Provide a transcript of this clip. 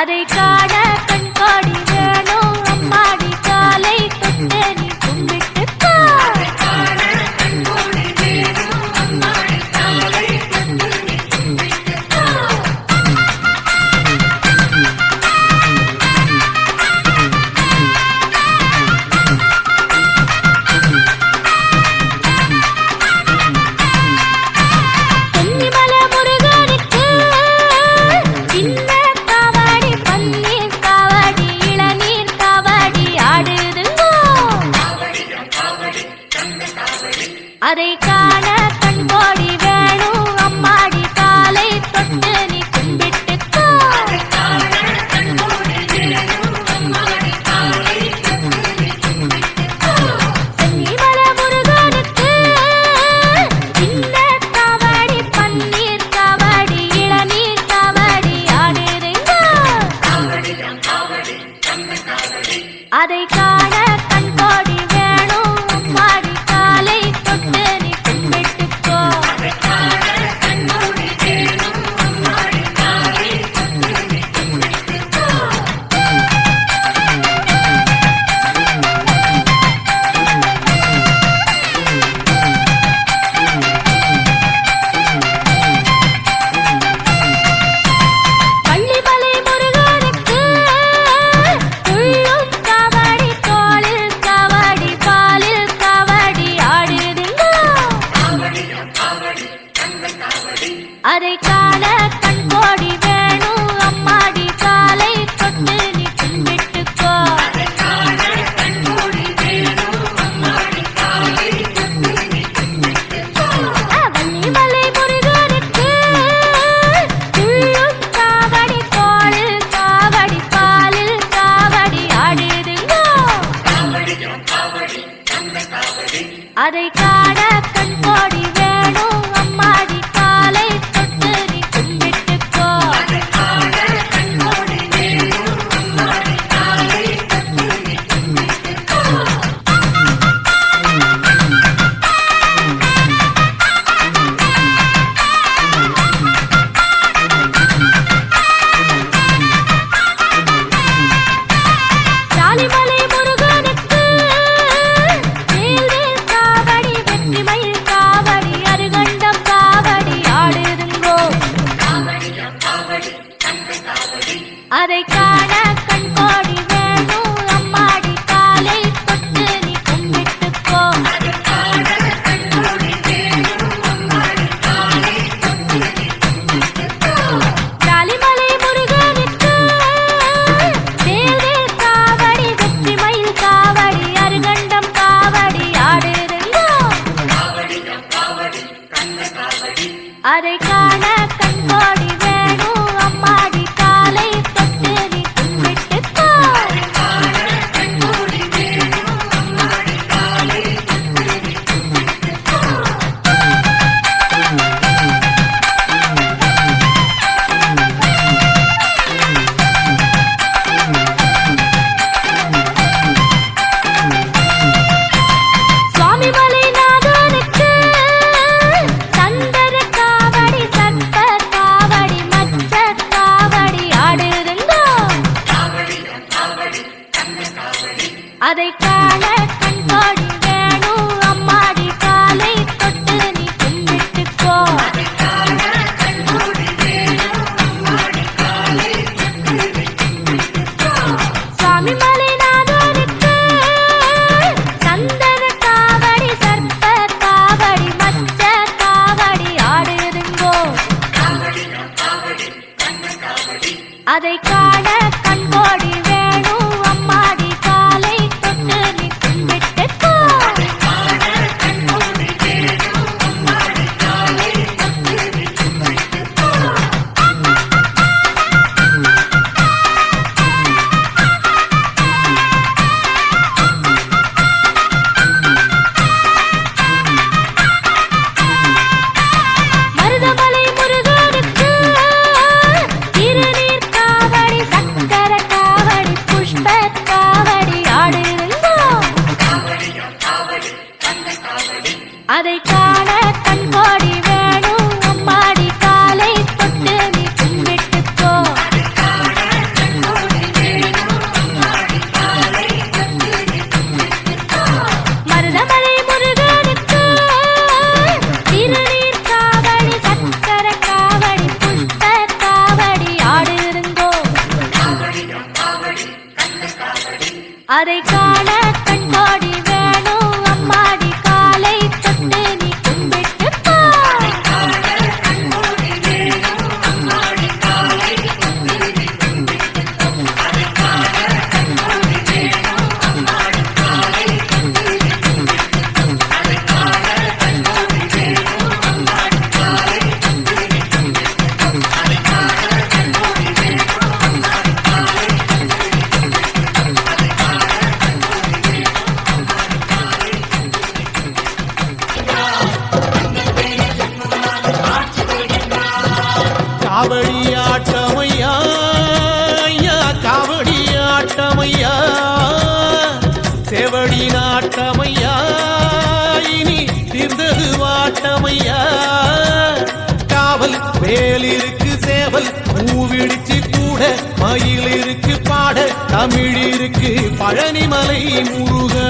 அதை காண அதை காண கண்கோடி வேணும். அம்மாடி காலை தொட்டு நீ கும்பிட்டுக்கோ. அதை காண அதை காண கண் கோடி அதை காண கண்பாடி வேணும் அம்மாடி காலை தொட்டு நீ கும்பிட்டுக்கோ. சுவாமி மலைநாதனுக்கு சந்தன காவடி சர்ப்ப காவடி மச்ச காவடி ஆடுதுங்கோ. அதை காண அதை காண கண்கோடி தமிழிற்கு பழனிமலை முருகா.